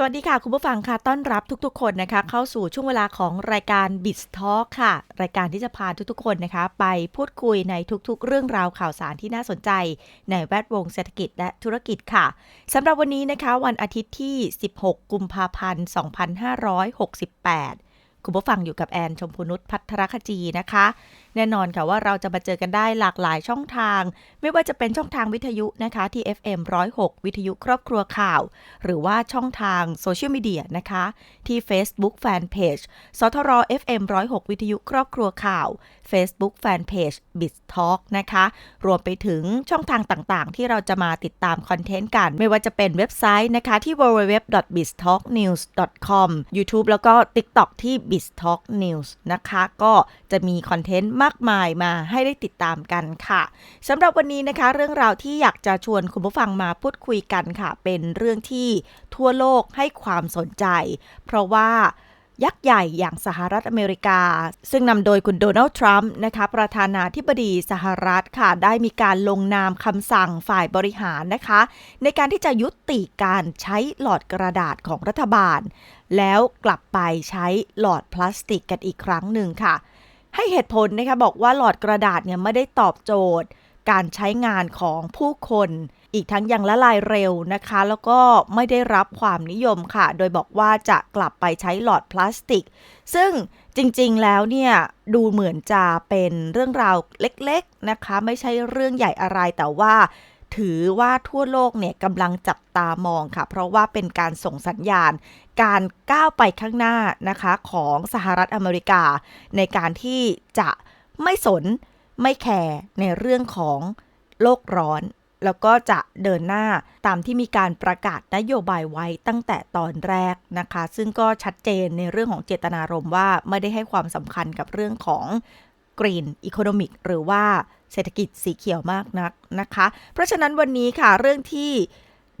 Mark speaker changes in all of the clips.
Speaker 1: สวัสดีค่ะ คุณผู้ฟังค่ะต้อนรับทุกๆ คนนะคะ เข้าสู่ช่วงเวลาของรายการ b i t Talk ค่ะ รายการที่จะพาทุกๆ คนนะคะ ไปพูดคุยในทุกๆ เรื่องราวข่าวสารที่น่าสนใจ ในแวดวงเศรษฐกิจและธุรกิจค่ะสำหรับวันนี้นะคะ วันอาทิตย์ที่ 16 กุมภาพันธ์ 2568 คุณผู้ฟังอยู่กับแอนชมพูนุชพัทรคจีนะคะ แน่นอนค่ะว่าเราจะมาเจอกันได้หลากหลายช่องทาง ไม่ว่าจะเป็นช่องทางวิทยุนะคะที่ FM 106 วิทยุครอบครัวข่าว หรือว่าช่องทางโซเชียลมีเดียนะคะ ที่ Facebook Fanpage สทร FM 106 วิทยุครอบครัวข่าว Facebook Fanpage b i z Talk นะคะ รวมไปถึงช่องทางต่างๆ ที่เราจะมาติดตามคอนเทนต์กัน ไม่ว่าจะเป็นเว็บไซต์นะคะที่ www.biztalknews.com YouTube แล้วก็ TikTok ที่ BizTalk News นะคะ ก็จะมีคอนเทนต์มากมายมาให้ได้ติดตามกันค่ะสำหรับวันนี้นะคะ เรื่องราวที่อยากจะชวนคุณผู้ฟังมาพูดคุยกันค่ะ เป็นเรื่องที่ทั่วโลกให้ความสนใจ เพราะว่า ยักษ์ใหญ่อย่างสหรัฐอเมริกา ซึ่งนำโดยคุณโดนัลด์ทรัมป์นะคะประธานาธิบดีสหรัฐค่ะได้มีการลงนามคำสั่งฝ่ายบริหารนะคะ ในการที่จะยุติการใช้หลอดกระดาษของรัฐบาล แล้วกลับไปใช้หลอดพลาสติกกันอีกครั้งหนึ่งค่ะ ให้เหตุผลนะคะบอกว่าหลอดกระดาษเนี่ยไม่ได้ตอบโจทย์ การใช้งานของผู้คน อีกทั้งยังละลายเร็วนะคะ แล้วก็ไม่ได้รับความนิยมค่ะ โดยบอกว่าจะกลับไปใช้หลอดพลาสติก ซึ่งจริงๆแล้วเนี่ยดูเหมือนจะเป็นเรื่องราวเล็กๆนะคะ ไม่ใช่เรื่องใหญ่อะไรแต่ว่าถือว่าทั่วโลกเนี่ยกำลังจับตามองค่ะ เพราะว่าเป็นการส่งสัญญาณ การก้าวไปข้างหน้านะคะของสหรัฐอเมริกา ในการที่จะไม่สนไม่แคร์ในเรื่องของโลกร้อน แล้วก็จะเดินหน้าตามที่มีการประกาศนโยบายไว้ตั้งแต่ตอนแรกนะคะ ซึ่งก็ชัดเจนในเรื่องของเจตนารมณ์ว่าไม่ได้ให้ความสำคัญกับเรื่องของ Green Economic หรือว่าเศรษฐกิจสีเขียวมากนักนะคะ เพราะฉะนั้นวันนี้ค่ะเรื่องที่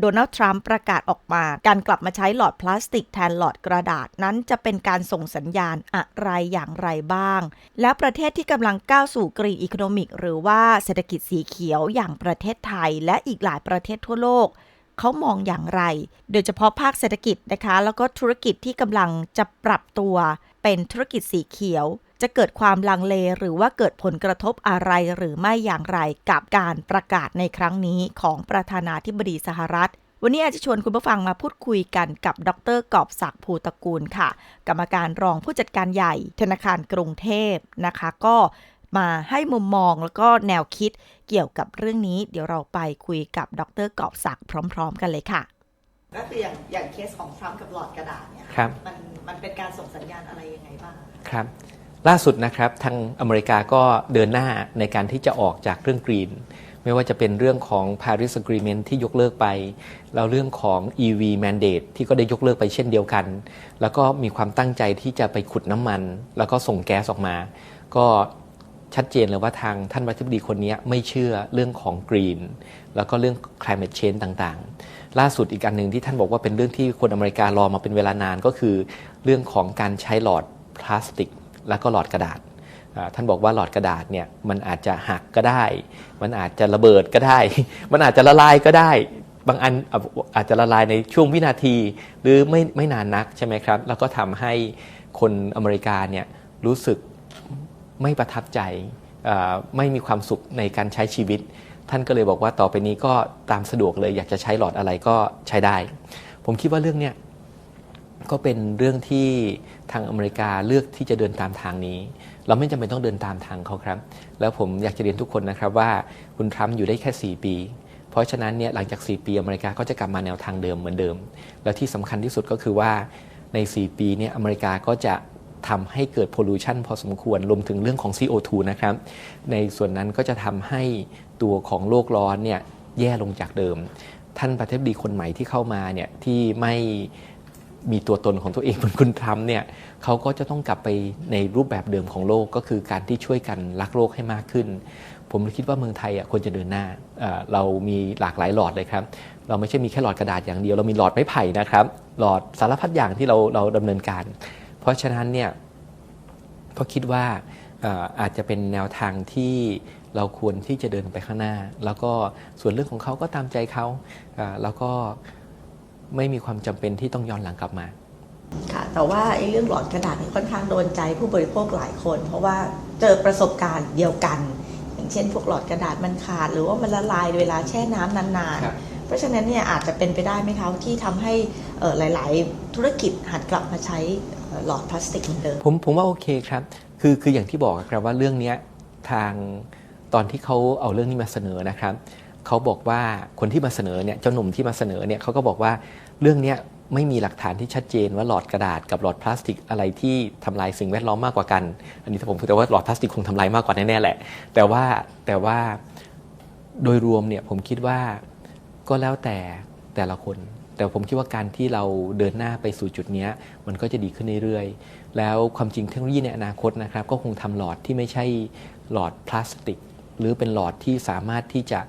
Speaker 1: โดนัลด์ทรัมป์ประกาศออกมา การกลับมาใช้หลอดพลาสติกแทนหลอดกระดาษนั้นจะเป็นการส่งสัญญาณอะไรอย่างไรบ้าง และประเทศที่กำลังก้าวสู่ Green Economic หรือว่าเศรษฐกิจสีเขียวอย่างประเทศไทย และอีกหลายประเทศทั่วโลกเขามองอย่างไร โดยเฉพาะภาคเศรษฐกิจนะคะ แล้วก็ธุรกิจที่กำลังจะปรับตัวเป็นธุรกิจสีเขียว จะเกิดความลังเลหรือว่าเกิดผลกระทบอะไรหรือไม่อย่างไรกับการประกาศในครั้งนี้ของประธานาธิบดีสหรัฐ วันนี้อาจจะชวนคุณผู้ฟังมาพูดคุยกันกับดรกอบศักดิ์ภูตระกูลค่ะ กรรมการรองผู้จัดการใหญ่ ธนาคารกรุงเทพนะคะ ก็มาให้มุมมองแล้วก็แนวคิดเกี่ยวกับเรื่องนี้ เดี๋ยวเราไปคุยกับดรกอบศักดิ์พร้อม ๆ กันเลยค่ะ
Speaker 2: ก็คืออย่างอย่างเคสของทรัมป์กับหลอดกระดาษเนี่ย
Speaker 3: ครับ
Speaker 2: มันมันเป็นการส่งสัญญาณอะไรยังไงบ้าง
Speaker 3: ครับ ล่าสุดนะครับทางอเมริกาก็เดินหน้าในการที่จะออกจากเรื่องกรีน ไม่ว่าจะเป็นเรื่องของ Paris Agreement ที่ยกเลิกไป แล้วเรื่องของ EV mandate ที่ก็ได้ยกเลิกไปเช่นเดียวกัน แล้วก็มีความตั้งใจที่จะไปขุดน้ำมัน แล้วก็ส่งแก๊สออกมา ก็ชัดเจนเลยว่าทางท่านรัฐมนตรีคนนี้ไม่เชื่อเรื่องของกรีนแล้วก็เรื่อง climate change ต่างๆ ล่าสุดอีกอันหนึ่งที่ท่านบอกว่าเป็นเรื่องที่คนอเมริการอมาเป็นเวลานานก็คือ เรื่องของการใช้หลอดพลาสติก แล้วก็หลอดกระดาษท่านบอกว่าหลอดกระดาษเนี่ยมันอาจจะหักก็ได้ มันอาจจะระเบิดก็ได้ มันอาจจะละลายก็ได้ บางอันอาจจะละลายในช่วงวินาที หรือไม่ไม่นานนักใช่ไหมครับ แล้วก็ทำให้คนอเมริกาเนี่ยรู้สึกไม่ประทับใจไม่มีความสุขในการใช้ชีวิต ท่านก็เลยบอกว่าต่อไปนี้ก็ตามสะดวกเลยอยากจะใช้หลอดอะไรก็ใช้ได้ ผมคิดว่าเรื่องเนี้ย ก็เป็นเรื่องที่ทางอเมริกาเลือกที่จะเดินตามทางนี้ เราไม่จำเป็นต้องเดินตามทางเขาครับ แล้วผมอยากจะเรียนทุกคนนะครับว่าคุณทรัมป์อยู่ได้แค่ 4 ปี เพราะฉะนั้นเนี่ยหลังจาก 4 ปีอเมริกาก็จะกลับมาแนวทางเดิมเหมือนเดิม แล้วที่สำคัญที่สุดก็คือว่าใน 4 ปีเนี่ยอเมริกาก็จะทำให้เกิด pollution พอสมควรรวมถึงเรื่องของ CO2 นะครับ ในส่วนนั้นก็จะทำให้ตัวของโลกร้อนเนี่ยแย่ลงจากเดิม ท่านประธานาธิบดีคนใหม่ที่เข้ามาเนี่ยที่ไม่ มีตัวตนของตัวเองเหมือนคุณทรัมป์เนี่ยเขาก็จะต้องกลับไปในรูปแบบเดิมของโลกก็คือการที่ช่วยกันรักโลกให้มากขึ้น ผมคิดว่าเมืองไทยอะควรจะเดินหน้าเรามีหลากหลายหลอดเลยครับ เราไม่ใช่มีแค่หลอดกระดาษอย่างเดียว เรามีหลอดไม้ไผ่นะครับ หลอดสารพัดอย่างที่เราเราดำเนินการ เพราะฉะนั้นเนี่ยก็คิดว่าอาจจะเป็นแนวทางที่เราควรที่จะเดินไปข้างหน้า แล้วก็ส่วนเรื่องของเขาก็ตามใจเขาแล้วก็ ไม่มีความจำเป็นที่ต้องย้อนหลังกลับมา
Speaker 1: ค่ะแต่ว่าไอ้เรื่องหลอดกระดาษนี่ค่อนข้างโดนใจผู้บริโภคหลายคน เพราะว่าเจอประสบการณ์เดียวกัน อย่างเช่น พวกหลอดกระดาษมันขาด หรือว่ามันละลายเวลาแช่น้ำนาน
Speaker 3: ครับ
Speaker 1: ๆเพราะฉะนั้นเนี่ยอาจจะเป็นไปได้ไหมคะที่ทำให้เอ่อหลาย ๆ ธุรกิจหันกลับมาใช้เอ่อหลอดพลาสติกเหมือนเดิม
Speaker 3: ผมผมว่าโอเคครับคือคืออย่างที่บอกครับว่าเรื่องเนี้ยทางตอนที่เขาเอาเรื่องนี้มาเสนอนะครับ เขาบอกว่าคนที่มาเสนอเนี่ยเจ้าหนุ่มที่มาเสนอเนี่ยเขาก็บอกว่าเรื่องเนี้ยไม่มีหลักฐานที่ชัดเจนว่าหลอดกระดาษกับหลอดพลาสติกอะไรที่ทำลายสิ่งแวดล้อมมากกว่ากัน อันนี้ถ้าผมพูดแต่ว่าหลอดพลาสติกคงทำลายมากกว่าแน่ๆแหละ แต่ว่าแต่ว่าโดยรวมเนี่ยผมคิดว่าก็แล้วแต่แต่ละคน แต่ผมคิดว่าการที่เราเดินหน้าไปสู่จุดนี้มันก็จะดีขึ้นเรื่อยๆ แล้วความจริงเทคโนโลยีในอนาคตนะครับ ก็คงทำหลอดที่ไม่ใช่หลอดพลาสติก หรือเป็นหลอดที่สามารถที่จะ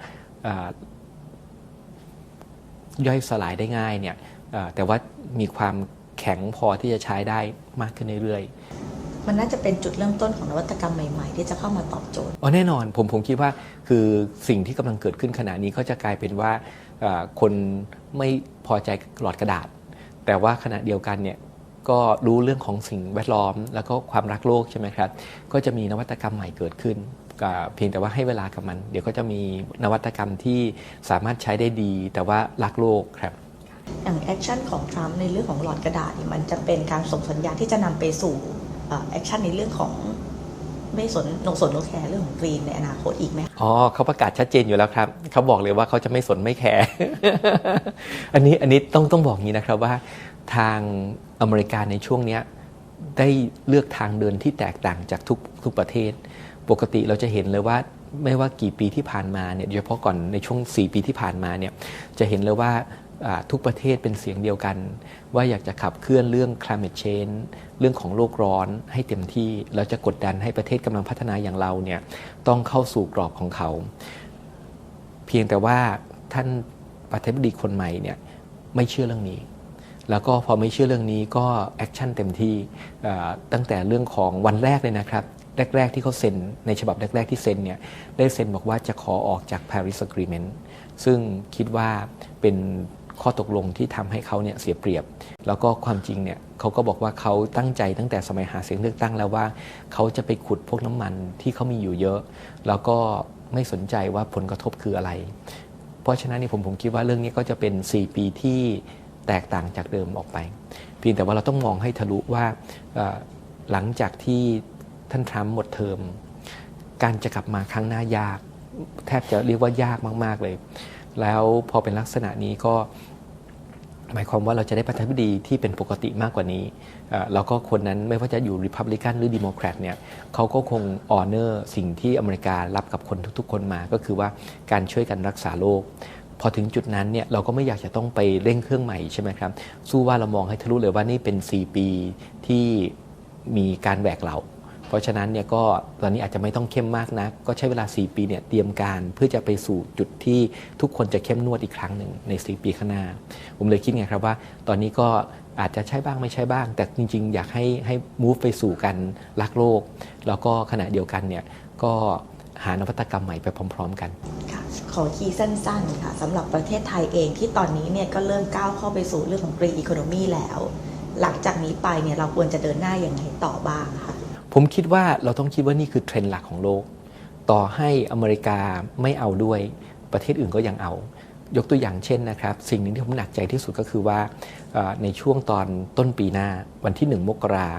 Speaker 3: ย่อยสลายได้ง่ายเนี่ยอ่าแต่ว่ามีความแข็งพอที่จะใช้ได้มากขึ้นเรื่อยๆ
Speaker 1: มันน่าจะเป็นจุดเริ่มต้นของนวัตกรรมใหม่ๆ ที่จะเข้ามาตอบโจทย์
Speaker 3: อ๋อแน่นอนผมผมคิดว่าคือสิ่งที่กำลังเกิดขึ้นขณะนี้ก็จะกลายเป็นว่าเอ่อคนไม่พอใจหลอดกระดาษ แต่ว่าขณะเดียวกันเนี่ยก็รู้เรื่องของสิ่งแวดล้อม แล้วก็ความรักโลกใช่ไหมครับ ก็จะมีนวัตกรรมใหม่เกิดขึ้นก็ เพียงแต่ว่าให้เวลากับมัน เดี๋ยวก็จะมีนวัตกรรมที่สามารถใช้ได้ดี แต่ว่ารักโลกครับ
Speaker 1: อย่างแอคชั่นของทรัมป์ในเรื่องของหลอดกระดาษเนี่ยมันจะเป็นการส่งสัญญาณที่จะนำไปสู่แอคชั่นในเรื่องของไม่สนนงสนนกแคร์เรื่องของกรีนในอนาคตอีกไหม
Speaker 3: อ๋อเขาประกาศชัดเจนอยู่แล้วครับเขาบอกเลยว่าเขาจะไม่สนไม่แคร์อันนี้อันนี้ต้องต้องบอกงี้นะครับว่าทางอเมริกาในช่วงเนี้ยได้เลือกทางเดินที่แตกต่างจากทุกทุกประเทศ ปกติเราจะเห็นเลยว่าไม่ว่ากี่ปีที่ผ่านมาเนี่ยโดยเฉพาะก่อนในช่วง 4 ปีที่ผ่านมาเนี่ยจะเห็นเลยว่าทุกประเทศเป็นเสียงเดียวกัน ว่าอยากจะขับเคลื่อนเรื่อง climate change เรื่องของโลกร้อนให้เต็มที่ แล้วจะกดดันให้ประเทศกำลังพัฒนาอย่างเราเนี่ยต้องเข้าสู่กรอบของเขา เพียงแต่ว่าท่านประธานาธิบดีคนใหม่เนี่ยไม่เชื่อเรื่องนี้ แล้วก็พอไม่เชื่อเรื่องนี้ก็แอคชั่นเต็มที่ตั้งแต่เรื่องของวันแรกเลยนะครับ แรก ๆ ที่เขาเซ็น ในฉบับแรก ๆ ที่เซ็นเนี่ยได้เซ็นบอกว่าจะขอออกจาก Paris Agreement ซึ่งคิดว่าเป็นข้อตกลงที่ทำให้เขาเนี่ยเสียเปรียบ แล้วก็ความจริงเนี่ยเขาก็บอกว่าเขาตั้งใจตั้งแต่สมัยหาเสียงเลือกตั้งแล้วว่า เขาจะไปขุดพวกน้ำมันที่เขามีอยู่เยอะ แล้วก็ไม่สนใจว่าผลกระทบคืออะไร เพราะฉะนั้นนี่ผมผมคิดว่าเรื่องนี้ก็จะเป็น 4 ปีที่แตกต่างจากเดิมออกไป เพียงแต่ว่าเราต้องมองให้ทะลุว่าหลังจากที่ ท่านทรัมป์หมดเทอม การจะกลับมาครั้งหน้ายาก แทบจะเรียกว่ายากมาก ๆ เลย แล้วพอเป็นลักษณะนี้ก็ หมายความว่าเราจะได้ประธานาธิบดีที่เป็นปกติมากกว่านี้เอ่อแล้วก็คนนั้นไม่ว่าจะอยู่ริพับลิกันหรือดิโมแครตเนี่ยเขาก็คงออเนอร์สิ่งที่อเมริการับกับคนทุก ๆ คนมาก็คือว่าการช่วยกันรักษาโลกพอถึงจุดนั้นเนี่ยเราก็ไม่อยากจะต้องไปเร่งเครื่องใหม่ใช่ไหมครับ สู้ว่าเรามองให้ทะลุเลยว่านี่เป็น 4 ปีที่มีการแหวกเหล่า เพราะฉะนั้นเนี่ยก็ตอนนี้อาจจะไม่ต้องเข้มมากนะก็ใช้เวลา 4 ปีเนี่ยเตรียมการเพื่อจะไปสู่จุดที่ทุกคนจะเข้มนวดอีกครั้งหนึ่งใน 4 ปีข้างหน้า ผมเลยคิดไงครับว่า ตอนนี้ก็อาจจะใช่บ้างไม่ใช่บ้าง แต่จริง ๆ อยากให้ให้ move ไปสู่การรักโลก แล้วก็ขณะเดียวกันเนี่ยก็หานวัตกรรมใหม่ไปพร้อม ๆ กัน
Speaker 1: ค่ะขอคีย์สั้นๆค่ะสำหรับประเทศไทยเองที่ตอนนี้เนี่ยก็เริ่มก้าวเข้าไปสู่เรื่องของ green economy แล้ว หลังจากนี้ไปเนี่ยเราควรจะเดินหน้าอย่างไรต่อบ้างคะ
Speaker 3: ผมคิดว่าเราต้องคิดว่านี่คือเทรนด์หลักของโลก ต่อให้อเมริกาไม่เอาด้วยประเทศอื่นก็ยังเอา ยกตัวอย่างเช่นนะครับ สิ่งหนึ่งที่ผมหนักใจที่สุดก็คือว่าในช่วงตอนต้นปีหน้าวันที่ 1 มกรา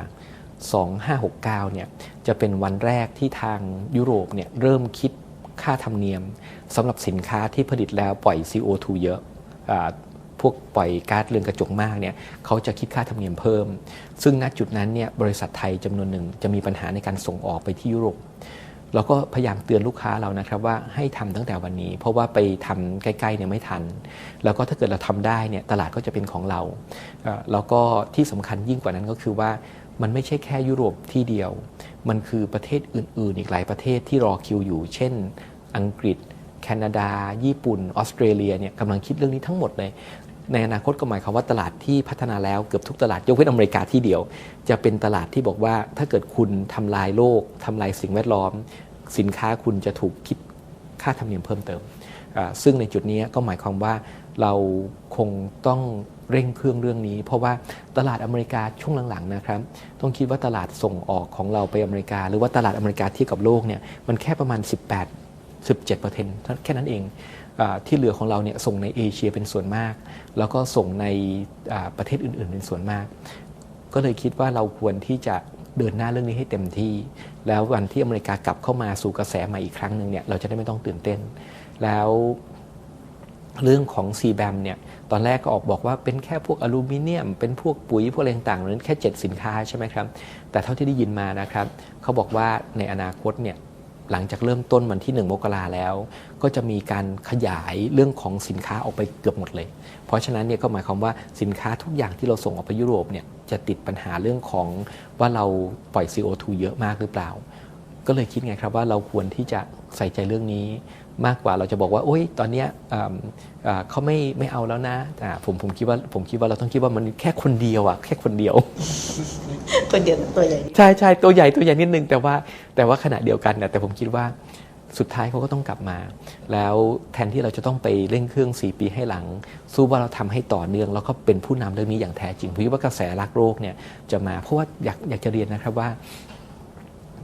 Speaker 3: 2569เนี่ยจะเป็นวันแรกที่ทางยุโรปเนี่ยเริ่มคิดค่าธรรมเนียมสำหรับสินค้าที่ผลิตแล้วปล่อย CO2 เยอะอ่า พวกปล่อยก๊าซเรือนกระจกมากเนี่ยเขาจะคิดค่าธรรมเนียมเพิ่ม ซึ่งณจุดนั้นเนี่ยบริษัทไทยจำนวนหนึ่งจะมีปัญหาในการส่งออกไปที่ยุโรปเราก็พยายามเตือนลูกค้าเรานะครับว่าให้ทำตั้งแต่วันนี้ เพราะว่าไปทำใกล้ๆเนี่ยไม่ทัน แล้วก็ถ้าเกิดเราทำได้เนี่ยตลาดก็จะเป็นของเรา แล้วก็ที่สำคัญยิ่งกว่านั้นก็คือว่ามันไม่ใช่แค่ยุโรปที่เดียว มันคือประเทศอื่นๆ อีกหลายประเทศที่รอคิวอยู่ เช่น อังกฤษ คนาดา ญี่ปุ่น ออสเตรเลียเนี่ยกำลังคิดเรื่องนี้ทั้งหมดเลยในอนาคตก็หมายความว่าตลาดที่พัฒนาแล้วเกือบทุกตลาดยกเว้นอเมริกาที่เดียว จะเป็นตลาดที่บอกว่าถ้าเกิดคุณทำลายโลกทำลายสิ่งแวดล้อม สินค้าคุณจะถูกคิดค่าธรรมเนียมเพิ่มเติม ซึ่งในจุดนี้ก็หมายความว่าเราคงต้องเร่งเครื่องเรื่องนี้ เพราะว่าตลาดอเมริกาช่วงหลังๆนะครับต้องคิดว่าตลาดส่งออกของเราไปอเมริกา หรือว่าตลาดอเมริกาเทียบกับโลกเนี่ยมันแค่ประมาณ 18 17แค่นั้นเองอที่เหลือของเราเนี่ยส่งในเอเชียเป็นส่วนมาก แล้วก็ส่งในประเทศอื่น ๆ เป็นส่วนมาก ก็เลยคิดว่าเราควรที่จะเดินหน้าเรื่องนี้ให้เต็มที่ แล้ววันที่อเมริกากลับเข้ามาสู่กระแสใหม่อีกครั้งหนึ่งเนี่ยเราจะได้ไม่ต้องตื่นเต้น แล้วเรื่องของ c b a m เนี่ยตอนแรกก็ออกบอกว่าเป็นแค่พวกอลูมิเนียม เป็นพวกปุ๋ยพวกอะไรต่างๆนั้นแค่ 7 สินค้าใช่ไหมครับ แต่เท่าที่ได้ยินมานะครับ เขาบอกว่าในอนาคตเนี่ย หลังจากเริ่มต้นวันที่ 1 มกราแล้ว ก็จะมีการขยายเรื่องของสินค้าออกไปเกือบหมดเลย เพราะฉะนั้นเนี่ยก็หมายความว่าสินค้าทุกอย่างที่เราส่งออกไปยุโรปเนี่ยจะติดปัญหาเรื่องของว่าเราปล่อย CO2 เยอะมากหรือเปล่า ก็เลยคิดไงครับว่าเราควรที่จะใส่ใจเรื่องนี้ มากกว่าเราจะบอกว่าโอ๊ยตอนเนี้ยอ่าอ่าเขาไม่ไม่เอาแล้วนะอ่าผมผมคิดว่าผมคิดว่าเราต้องคิดว่ามันแค่คนเดียวอะแค่คนเดียว
Speaker 2: ตัวเดียวตัวใหญ่
Speaker 3: ใช่ใช่ตัวใหญ่ตัวใหญ่นิดนึงแต่ว่าแต่ว่าขณะเดียวกันเนี่ยแต่ผมคิดว่าสุดท้ายเขาก็ต้องกลับมา แล้วแทนที่เราจะต้องไปเร่งเครื่อง 4 ปีให้หลัง สู้ว่าเราทำให้ต่อเนื่อง แล้วก็เป็นผู้นำเรื่องนี้อย่างแท้จริงผมคิดว่ากระแสรักโรคเนี่ยจะมา เพราะว่าอยากอยากจะเรียนนะครับว่า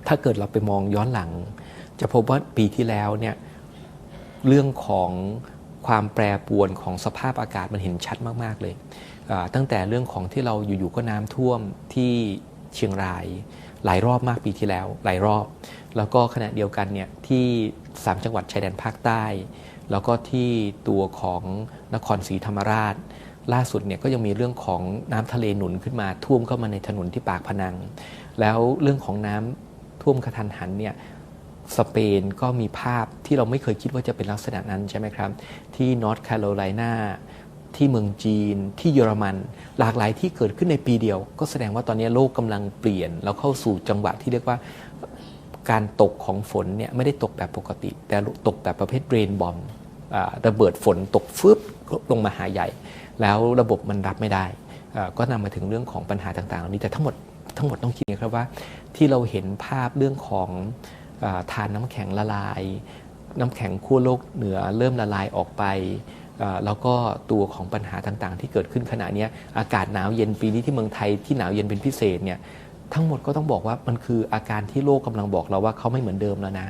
Speaker 3: ถ้าเกิดเราไปมองย้อนหลัง จะพบว่าปีที่แล้วเนี่ย เรื่องของความแปรปรวนของสภาพอากาศมันเห็นชัดมาก ๆ เลย ตั้งแต่เรื่องของที่เราอยู่ ๆ ก็น้ำท่วมที่เชียงราย หลายรอบมากปีที่แล้ว หลายรอบ แล้วก็ขณะเดียวกันเนี่ยที่3จังหวัดชายแดนภาคใต้ แล้วก็ที่ตัวของนครศรีธรรมราช ล่าสุดเนี่ยก็ยังมีเรื่องของน้ำทะเลหนุนขึ้นมาท่วมเข้ามาในถนนที่ปากพนัง แล้วเรื่องของน้ำท่วมกระทันหันเนี่ย สเปนก็มีภาพที่เราไม่เคยคิดว่าจะเป็นลักษณะนั้นใช่ไหมครับ ที่นอร์ทแคโรไลนาที่เมืองจีนที่เยอรมัน หลากหลายที่เกิดขึ้นในปีเดียว ก็แสดงว่าตอนนี้โลกกำลังเปลี่ยน แล้วเข้าสู่จังหวะที่เรียกว่าการตกของฝนเนี่ยไม่ได้ตกแบบปกติ แต่ตกแบบประเภทเรนบอมระเบิดฝนตกฟึบลงมาหาใหญ่ แล้วระบบมันรับไม่ได้ ก็นำมาถึงเรื่องของปัญหาต่างๆเหล่านี้แต่ทั้งหมดทั้งหมดต้องคิดนะครับว่าที่เราเห็นภาพเรื่องของ ทานน้ำแข็งละลาย น้ำแข็งขั้วโลกเหนือเริ่มละลายออกไปแล้วก็ตัวของปัญหาต่างๆ ที่เกิดขึ้นขณะนี้อากาศหนาวเย็นปีนี้ที่เมืองไทยที่หนาวเย็นเป็นพิเศษเนี่ยทั้งหมดก็ต้องบอกว่ามันคืออาการที่โลกกำลังบอกเราว่าเขาไม่เหมือนเดิมแล้วนะ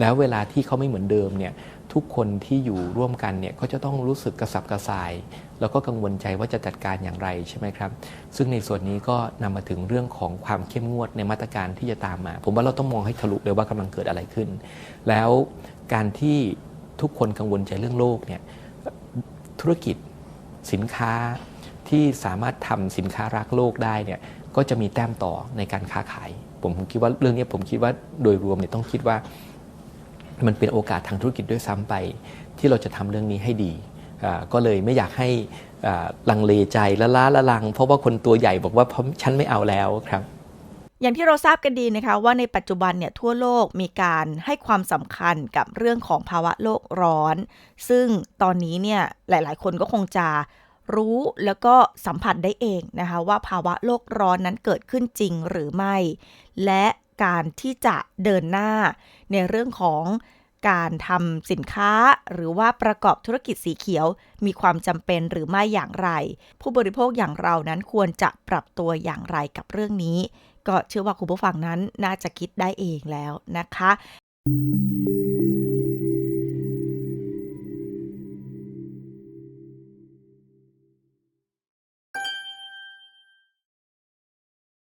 Speaker 3: แล้วเวลาที่เขาไม่เหมือนเดิมเนี่ย ทุกคนที่อยู่ร่วมกันเนี่ยก็จะต้องรู้สึกกระสับกระส่าย แล้วก็กังวลใจว่าจะจัดการอย่างไรใช่ไหมครับ ซึ่งในส่วนนี้ก็นำมาถึงเรื่องของความเข้มงวดในมาตรการที่จะตามมา ผมว่าเราต้องมองให้ทะลุเลยว่ากำลังเกิดอะไรขึ้น แล้วการที่ทุกคนกังวลใจเรื่องโลกเนี่ยธุรกิจสินค้าที่สามารถทำสินค้ารักโลกได้เนี่ยก็จะมีแต้มต่อในการค้าขาย ผมผมคิดว่าเรื่องนี้ผมคิดว่าโดยรวมเนี่ยต้องคิดว่า มันเป็นโอกาสทางธุรกิจด้วยซ้ำไป ที่เราจะทำเรื่องนี้ให้ดี ก็เลยไม่อยากให้ลังเลใจละล้าละลัง เพราะว่าคนตัวใหญ่บอกว่าฉันไม่เอาแล้วครับ
Speaker 1: อย่างที่เราทราบกันดีนะคะว่าในปัจจุบันเนี่ยทั่วโลกมีการให้ความสำคัญกับเรื่องของภาวะโลกร้อน ซึ่งตอนนี้เนี่ยหลายๆ คนก็คงจะรู้แล้วก็สัมผัสได้เองนะคะว่าภาวะโลกร้อนนั้นเกิดขึ้นจริงหรือไม่ และ การที่จะเดินหน้าในเรื่องของการทำสินค้าหรือว่าประกอบธุรกิจสีเขียว มีความจำเป็นหรือไม่อย่างไร ผู้บริโภคอย่างเรานั้นควรจะปรับตัวอย่างไรกับเรื่องนี้ ก็เชื่อว่าคุณผู้ฟังนั้นน่าจะคิดได้เองแล้วนะคะ